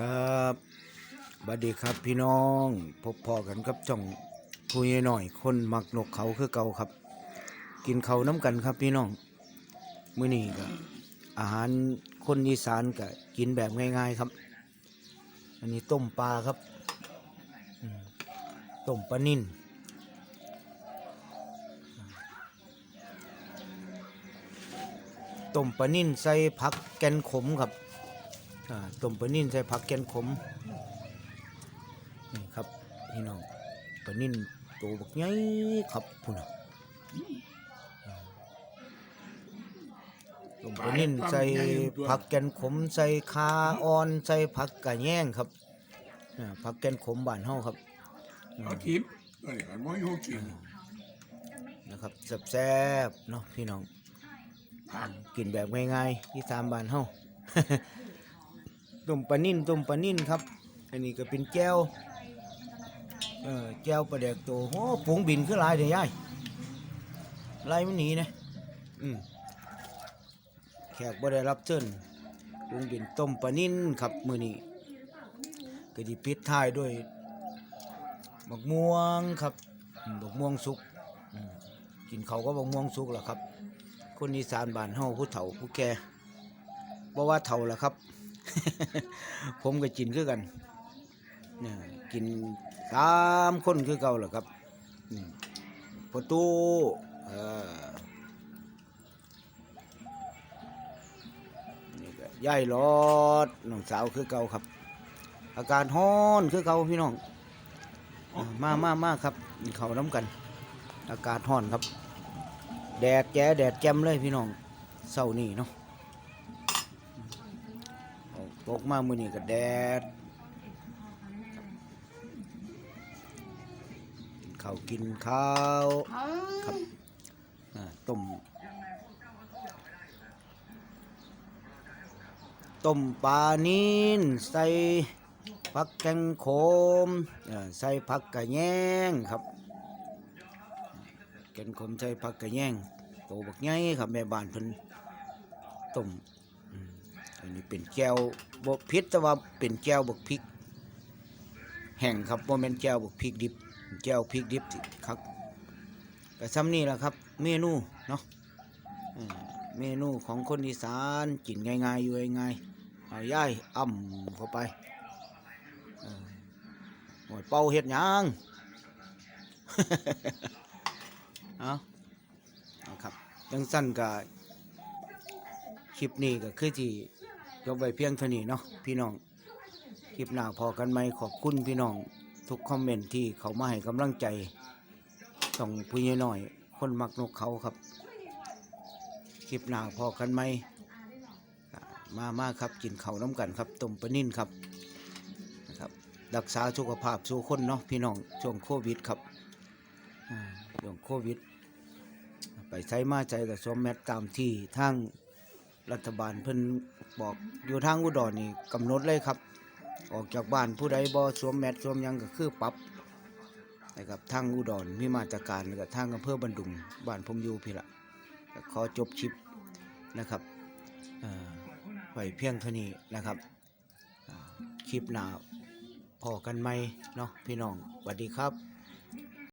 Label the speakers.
Speaker 1: ครับบัดดีครับพี่น้อง พบพอกันกับจ่องคุยหน่อย คนมักนกเขาคือเก่าครับ กินเขาน้ำกันครับพี่น้องมื้อนี้ก็อาหารคนอีสานก็กินแบบง่ายๆครับ อันนี้ต้มปลาครับต้มปลานิ่นต้มปลานิ่นใส่ผักแกนขมครับ ต้มปลานิ่นใส่ผักแกนขมนี่ครับพี่น้องปลานิ่นตัวบักใหญ่ครับพุ่นน่ะอ่าต้มปลานิ่นใส่ผักแกนขมใส่คาอ่อนใส่ผักกะแยงครับอ่าผักแกนขมบ้านเฮาครับอืม
Speaker 2: เอาทิพย์ก็เลยกันไม่ให้กิน
Speaker 1: นะครับแซ่บๆเนาะพี่น้อง
Speaker 2: ผัก
Speaker 1: กินแบบง่ายๆที่ตามบ้านเฮา ต้มปลานิ่นต้มปลานิ่นครับ อันนี้ก็เป็นแก้วเออแก้วปลาแดกโตโอ้ฝูงบินคือหลายเด้ยายไล่มันหนีนะอืมแขกบ่ได้รับเชิญฝูงบินต้มปลานิ่นครับมื้อนี้ก็สิปิดท้ายด้วยบักม่วงครับอืมบักม่วงสุกกินเขาก็บักม่วงสุกล่ะครับ คนอีสานบ้านเฮาผู้เฒ่าผู้แก่บ่ว่าเฒ่าล่ะครับ ผมก็กินคือกันเนี่ยกินตามคนคือเก่าล่ะครับอืมประตูเออนี่ก็ยายหลอดน้องสาวคือเก่าครับ อาการฮ้อนคือเก่าพี่น้องเออมามามาครับกินเขาวน้ำกัน อากาศฮ้อนครับ แดดแจ๋แดดแจ่มเลยพี่น้องเศร้านี่เนาะเอา ตกมามือนี่ก็แดดกินข้าวกินข้าวครับอ่าต้มต้มปลานินใส่ผักแกงโขมเอ่อใส่ผักกระแยงครับแกนขมใส่ผักกระแยงโตบักใหญ่ครับแม่บ้านเพิ่นต้ม อันนี้เป็นแก้วบ่พิษแต่ว่าเป็นแก้วบกพริก แห้งครับบ่แม่นแก้วบกพริกดิบแก้วพริกดิบที่ครับก็ซ้ำนี่แหละครับ เมนูเนาะเมนูของคนอีสานกินง่ายๆอยู่ง่ายๆเอาย่ายอ่ำเข้าไปเอยเป่าเฮ็ดยังเอาครับจังสั้นกับคลิปนี้ก็คือที่ ยกไว้เพียงเท่านี้เนาะพี่น้องคลิปหน้าพอกันไหมขอบคุณพี่น้อง ทุกคอมเมนต์ที่เขามาให้กำลังใจส่องผู้ใหญ่หน่อย คนมักนกเขาครับ คลิปหน้าพอกันไหมมามาครับกินเขาน้ำกันครับต้มปลานิ่นครับนะครับรักษาสุขภาพสู่คนเนาะพี่น้องช่วงโควิดครับอ่าเรื่องโควิด ไปใช้มาใจกับสวมแมตตามที่ทาง รัฐบาลเพิ่นบอกอยู่ทางอุดรนี่กำหนดเลยครับ ออกจากบ้านผู้ใดบ่สวมแมตสวมหยังก็คือปรับนะครับทางอุดรมีมาตรการแล้วก็ทางอำเภอบันดุงบ้านผมอยู่พี่ละขอจบชิปนะครับอ่าไว้เพียงเท่านี้นะครับคลิปหน้าพอกันไหมเนาะพี่น้องสวัสดีครับ